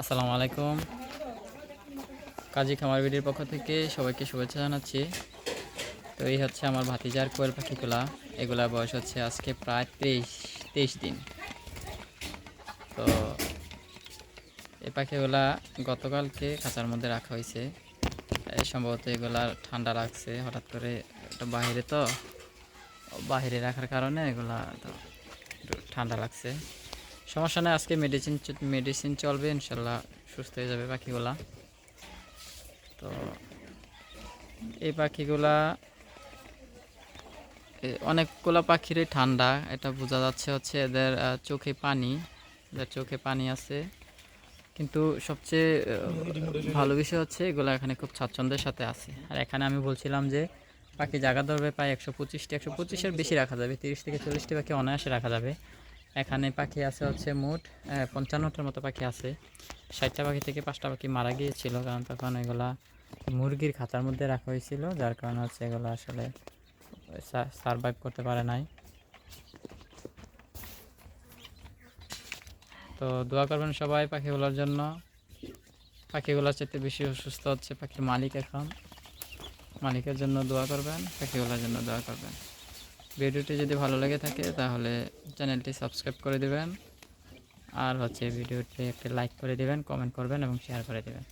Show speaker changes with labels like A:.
A: আসসালামু আলাইকুম। কাজী খামার বিডির পক্ষ থেকে সবাইকে শুভেচ্ছা জানাচ্ছি। তো এই হচ্ছে আমার ভাতিজার কোয়েল পাখিগুলা এগুলার বয়স হচ্ছে আজকে প্রায় তেইশ তেইশ দিন। তো এই পাখিগুলা গতকালকে খাঁচার মধ্যে রাখা হয়েছে। সম্ভবত এগুলা ঠান্ডা লাগছে, হঠাৎ করে একটা বাইরে তো। বাইরে রাখার কারণে এগুলা তো ঠান্ডা লাগছে। সমস্যা নেই, আজকে মেডিসিন মেডিসিন চলবে, ইনশাল্লাহ সুস্থ হয়ে যাবে পাখিগুলা তো এই পাখিগুলা অনেকগুলা পাখিরই ঠান্ডা, এটা বোঝা যাচ্ছে হচ্ছে এদের চোখে পানি, এদের চোখে পানি আছে। কিন্তু সবচেয়ে ভালো বিষয় হচ্ছে এগুলো এখানে খুব স্বাচ্ছন্দ্যের সাথে আছে। আর এখানে আমি বলছিলাম যে পাখি জায়গা ধরবে প্রায় একশো পঁচিশটি, একশো পঁচিশের বেশি রাখা যাবে, তিরিশ থেকে চল্লিশটি পাখি অনায়াসে রাখা যাবে। এখানে পাখি আছে হচ্ছে মোট পঞ্চান্নটার মতো পাখি আছে। ষাটটা পাখি থেকে পাঁচটা পাখি মারা গিয়েছিল, কারণ তখন এগুলা মুরগির খাতার মধ্যে রাখা হয়েছিল, যার কারণে হচ্ছে এগুলো আসলে সারভাইভ করতে পারে নাই। তো দোয়া করবেন সবাই পাখিগুলোর জন্য। পাখিগুলোর চেয়ে বেশি অসুস্থ হচ্ছে পাখির মালিক এখন। মালিকের জন্য দোয়া করবেন, পাখিগুলোর জন্য দোয়া করবেন। ভিডিওটি যদি ভালো লেগে থাকে, তাহলে চ্যানেলটি সাবস্ক্রাইব করে দেবেন। আর হচ্ছে ভিডিওটি একটি লাইক করে দেবেন, কমেন্ট করবেন এবং শেয়ার করে দিবেন।